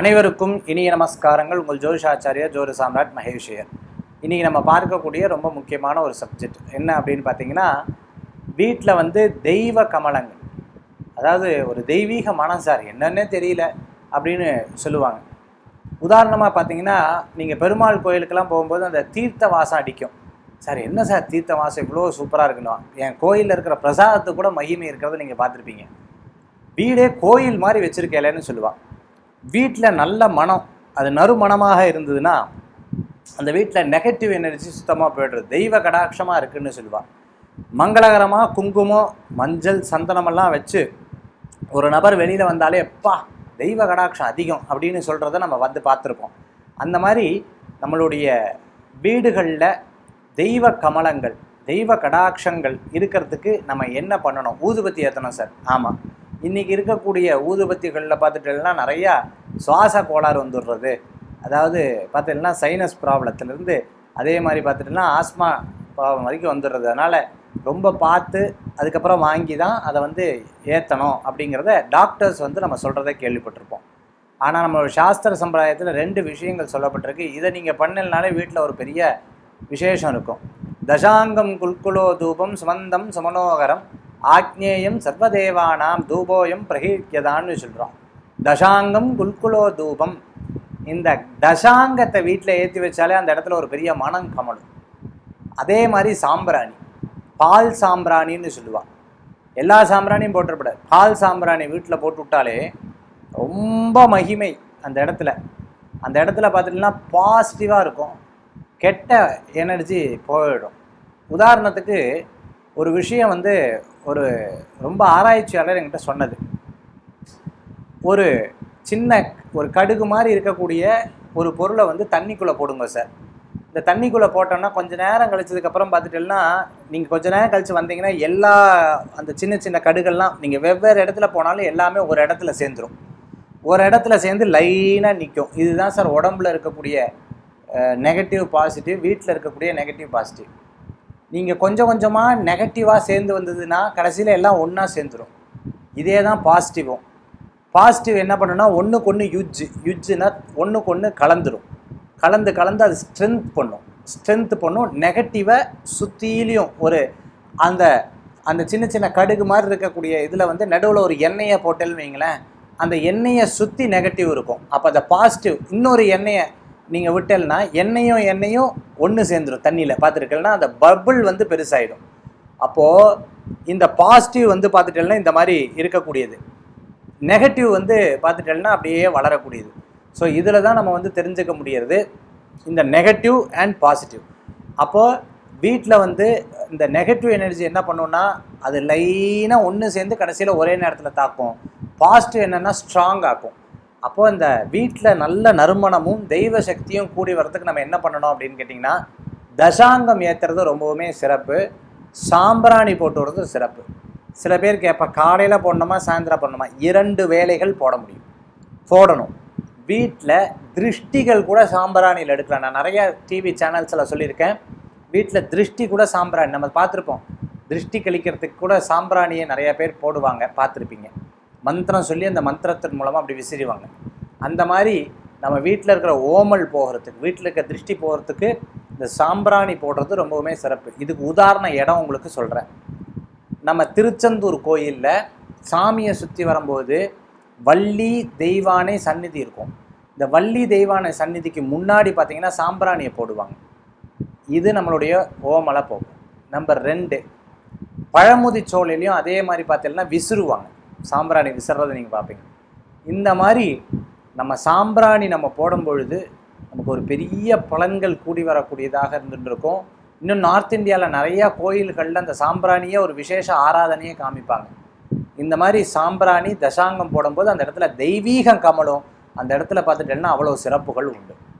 அனைவருக்கும் இனிய நமஸ்காரங்கள். உங்கள் ஜோதிஷாச்சாரியர் ஜோதி சாம்ராட் மகேஷியர் இன்றைக்கி நம்ம பார்க்கக்கூடிய ரொம்ப முக்கியமான ஒரு சப்ஜெக்ட் என்ன அப்படின்னு பார்த்தீங்கன்னா வீட்டில் வந்து தெய்வ கமலங்கள். அதாவது ஒரு தெய்வீக மனம் சார் என்னன்னே தெரியல அப்படின்னு சொல்லுவாங்க. உதாரணமாக பார்த்தீங்கன்னா நீங்கள் பெருமாள் கோயிலுக்கெல்லாம் போகும்போது அந்த தீர்த்த வாசம் அடிக்கும். சார் என்ன சார் தீர்த்த வாசம்? இவ்வளோ சூப்பராக இருக்குன்னு. என் கோயிலில் இருக்கிற பிரசாதத்தை கூட மகிமை இருக்கிறத நீங்கள் பார்த்துருப்பீங்க. வீடே கோயில் மாதிரி வச்சுருக்கலன்னு சொல்லுவாள் வீட்டில் நல்ல மனம் அது நறுமணமாக இருந்ததுன்னா அந்த வீட்டில் நெகட்டிவ் எனர்ஜி சுத்தமாக போய்டுறது. தெய்வ கடாட்சமாக இருக்குன்னு சொல்லுவாள் மங்களகரமாக குங்குமம் மஞ்சள் சந்தனமெல்லாம் வச்சு ஒரு நபர் வெளியில் வந்தாலே எப்பா தெய்வ கடாட்சம் அதிகம் அப்படின்னு சொல்கிறத நம்ம வந்து பார்த்துருப்போம். அந்த மாதிரி நம்மளுடைய வீடுகளில் தெய்வ கமலங்கள் தெய்வ கடாட்சங்கள் இருக்கிறதுக்கு நம்ம என்ன பண்ணணும்? ஊதுபத்தி ஏற்றணும் சார். ஆமாம் இன்றைக்கி இருக்கக்கூடிய ஊதுபத்திகளில் பார்த்துட்டேன்னா நிறையா சுவாச கோளாறு வந்துடுறது. அதாவது பார்த்துட்டேன்னா சைனஸ் ப்ராப்ளத்துலேருந்து அதே மாதிரி பார்த்துட்டோன்னா ஆஸ்மா ப்ராப்ளம் வரைக்கும் வந்துடுறது. அதனால் ரொம்ப பார்த்து அதுக்கப்புறம் வாங்கி தான் அதை வந்து ஏற்றணும் அப்படிங்கிறத டாக்டர்ஸ் வந்து நம்ம சொல்கிறத கேள்விப்பட்டிருப்போம். ஆனால் நம்மளோட சாஸ்திர சம்பிரதாயத்தில் ரெண்டு விஷயங்கள் சொல்லப்பட்டிருக்கு. இதை நீங்கள் பண்ணலனாலே வீட்டில் ஒரு பெரிய விசேஷம் இருக்கும். தசாங்கம் குல்குலோ தூபம் சுமந்தம் சுமனோகரம் ஆக்ஞேயம் சர்வதேவானாம் தூபோயம் பிரகீர்த்தியதான்னு சொல்கிறோம் தசாங்கம் குல்குலோ தூபம். இந்த தசாங்கத்தை வீட்டில் ஏற்றி வச்சாலே அந்த இடத்துல ஒரு பெரிய மனம் கமலும் அதே மாதிரி சாம்பிராணி. பால் சாம்பிராணின்னு சொல்லுவாள் எல்லா சாம்பிராணியும் போட்டுறப்படாது பால் சாம்பிராணி வீட்டில் போட்டு விட்டாலே ரொம்ப மகிமை அந்த இடத்துல. அந்த இடத்துல பார்த்துட்டிங்கன்னா பாசிட்டிவாக இருக்கும். கெட்ட எனர்ஜி போயிடும். உதாரணத்துக்கு ஒரு விஷயம் வந்து ஒரு ரொம்ப ஆராய்ச்சியாளர் என்கிட்ட சொன்னது. ஒரு சின்ன ஒரு கடுகு மாதிரி இருக்கக்கூடிய ஒரு பொருளை வந்து தண்ணிக்குள்ளே போடுங்க சார் இந்த தண்ணிக்குள்ளே போட்டோம்னா கொஞ்சம் நேரம் கழிச்சதுக்கப்புறம் பார்த்துட்டீங்கன்னா நீங்கள் கொஞ்ச நேரம் கழித்து வந்தீங்கன்னா எல்லா அந்த சின்ன சின்ன கடுகள்லாம் நீங்கள் வெவ்வேறு இடத்துல போனாலும் எல்லாமே ஒரு இடத்துல சேர்ந்துடும் ஒரு இடத்துல சேர்ந்து லைனாக நிற்கும் இதுதான் சார் உடம்புல இருக்கக்கூடிய நெகட்டிவ் பாசிட்டிவ் வீட்டில் இருக்கக்கூடிய நெகட்டிவ் பாசிட்டிவ் நீங்கள் கொஞ்சம் கொஞ்சமாக நெகட்டிவாக சேர்ந்து வந்ததுன்னா கடைசியில் எல்லாம் ஒன்றா சேர்ந்துடும் இதே தான் பாசிட்டிவும் பாசிட்டிவ் என்ன பண்ணுன்னா ஒன்றுக்கு ஒன்று யுஜ் யுஜ்ஜுனா ஒன்றுக்கு ஒன்று கலந்துடும் கலந்து கலந்து அது ஸ்ட்ரென்த் பண்ணும். ஸ்ட்ரென்த் பண்ணும். நெகட்டிவை சுற்றிலையும் ஒரு அந்த அந்த சின்ன சின்ன கடுகு மாதிரி இருக்கக்கூடிய இதில் வந்து நடுவில் ஒரு எண்ணெயை போட்டேன்னு வைங்களேன் அந்த எண்ணெயை சுற்றி நெகட்டிவ் இருக்கும். அப்போ அந்த பாசிட்டிவ் இன்னொரு எண்ணெயை நீங்கள் விட்டேன்னா எண்ணெயும் எண்ணெயும் ஒன்று சேர்ந்துடும் தண்ணியில். பார்த்துருக்கலன்னா அந்த பபுள் வந்து பெருசாகிடும் அப்போது இந்த பாசிட்டிவ் வந்து பார்த்துட்டேன்னா இந்த மாதிரி இருக்கக்கூடியது. நெகட்டிவ் வந்து பார்த்துட்டேன்னா அப்படியே வளரக்கூடியது. ஸோ இதில் தான் நம்ம வந்து தெரிஞ்சுக்க முடியறது. இந்த நெகட்டிவ் அண்ட் பாசிட்டிவ் அப்போது வீட்டில் வந்து இந்த நெகட்டிவ் எனர்ஜி என்ன பண்ணுன்னா அது லைனாக ஒன்று சேர்ந்து கடைசியில் ஒரே நேரத்தில் தாக்கும். பாசிட்டிவ் என்னென்னா ஸ்ட்ராங் ஆக்கும். அப்போது இந்த வீட்டில் நல்ல நறுமணமும் தெய்வ சக்தியும் கூடி வர்றதுக்கு நம்ம என்ன பண்ணணும் அப்படின்னு கேட்டிங்கன்னா தசாங்கம் ஏற்றுறது ரொம்பவுமே சிறப்பு. சாம்பிராணி போட்டு வர்றது சிறப்பு. சில பேர் கேட்பா காலையில் போடணுமா சாயந்தரம் போடணுமா? இரண்டு வேலைகள் போட முடியும். போடணும். வீட்டில் திருஷ்டிகள் கூட சாம்பிராணியில் எடுக்கலாம். நான் நிறையா டிவி சேனல்ஸில் சொல்லியிருக்கேன். வீட்டில் திருஷ்டி கூட சாம்பிராணி நம்ம பார்த்துருப்போம். திருஷ்டி கழிக்கிறதுக்கு கூட சாம்பிராணியை நிறைய பேர் போடுவாங்க பார்த்துருப்பீங்க. மந்திரம் சொல்லி அந்த மந்திரத்தின் மூலமாக அப்படி விசிறிவாங்க. அந்த மாதிரி நம்ம வீட்டில் இருக்கிற ஓமல் போகிறதுக்கு வீட்டில் இருக்கிற திருஷ்டி போகிறதுக்கு இந்த சாம்பிராணி போடுறது ரொம்பவுமே சிறப்பு. இதுக்கு உதாரண இடம் உங்களுக்கு சொல்கிறேன் நம்ம திருச்செந்தூர் கோயிலில் சாமியை சுற்றி வரும்போது வள்ளி தெய்வானை சந்நிதி இருக்கும். இந்த வள்ளி தெய்வானை சந்நிதிக்கு முன்னாடி பார்த்திங்கன்னா சாம்பிராணியை போடுவாங்க. இது நம்மளுடைய ஓமலை போகும் நம்பர் ரெண்டு. பழமுதி சோழிலையும் அதே மாதிரி பார்த்தீங்கன்னா விசிறுவாங்க. சாம்பிராணி விசிறதை நீங்கள் பார்ப்பீங்க. இந்த மாதிரி நம்ம சாம்பிராணி நம்ம போடும் பொழுது நமக்கு ஒரு பெரிய பலன்கள் கூடி வரக்கூடியதாக இருந்துட்டு இருக்கும் இன்னும் நார்த் இந்தியாவில் நிறையா கோயில்களில் அந்த சாம்பிராணியே ஒரு விசேஷ ஆராதனையே காமிப்பாங்க. இந்த மாதிரி சாம்பிராணி தசாங்கம் போடும்போது அந்த இடத்துல தெய்வீகம் கமலும் அந்த இடத்துல பார்த்துட்டேன்னா அவ்வளோ சிறப்புகள் உண்டு.